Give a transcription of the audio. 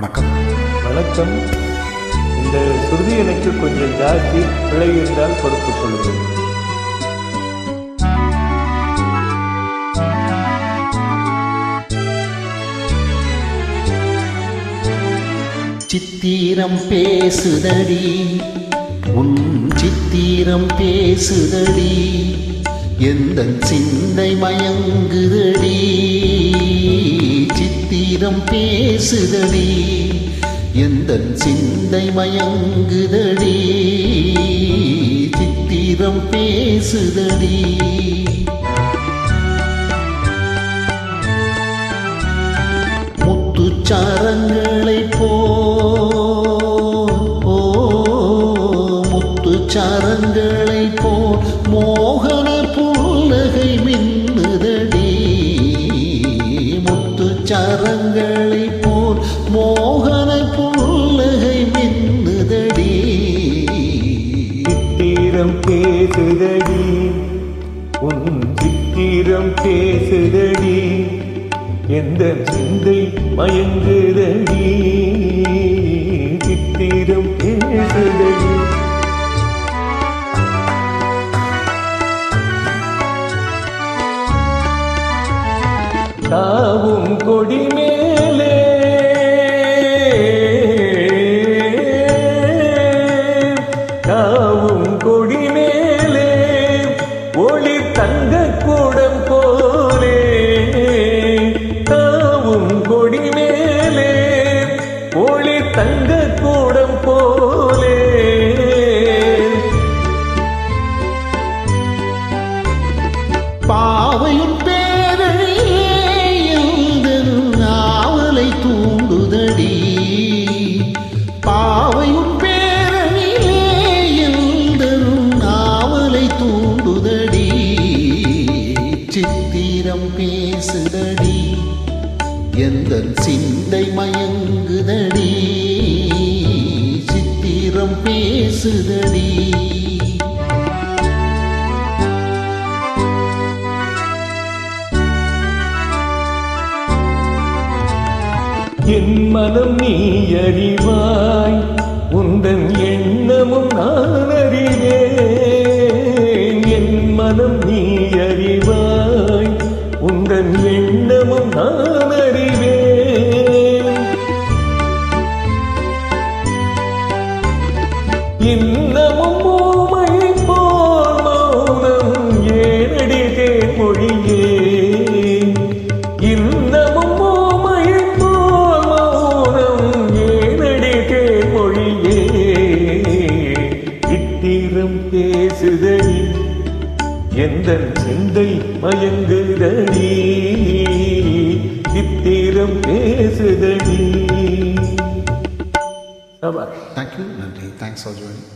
வணக்கம். வணக்கம். இந்த சுருதி எனக்கு கொஞ்சம் ஜாஸ்தி பிழை இருந்தால் பொறுத்துக் கொள்ளுங்கள். சித்திரம் பேசுதடி. உன் சித்திரம் பேசுதடி. எந்த சிந்தை மயங்குதடி. சித்திரம் பேசுதடி. எந்த சிந்தை மயங்குதடி. சித்திரம் பேசுதடி. முத்துச்சாரங்களை போ முத்துச்சாரங்களை போ மோகன முத்துச்சாரங்களை போல் மோகன புன்னகை மின்னுதடி. சித்திரம் பேசுதடி. உன் சித்திரம் பேசுதடி. எந்த சிந்தை மயங்குதடி. தாவும் கொடி மேலே தாவும் பேசுதடி. எந்த சிந்தை மயங்குதடி. சித்திரம் பேசுதடி. என் மனம் நீ அறிவாய் உந்தன் எண்ணமும் நான் அறிவேன். என் மனம் நீ அறிவாய் இன்னமும் ஊமை போல் மௌனம் ஏனடி தேமொழியே இன்னமும் ஊமை போல் மௌனம் ஏனடி தேமொழியே இத்திரம் பேசுதடி எந்த சிந்தை மயங்குதடி? இத்திரம் பே சபாஷ் தேங்க்யூ நன்றி தேங்க்ஸ் ஃபார் ஜாயினிங்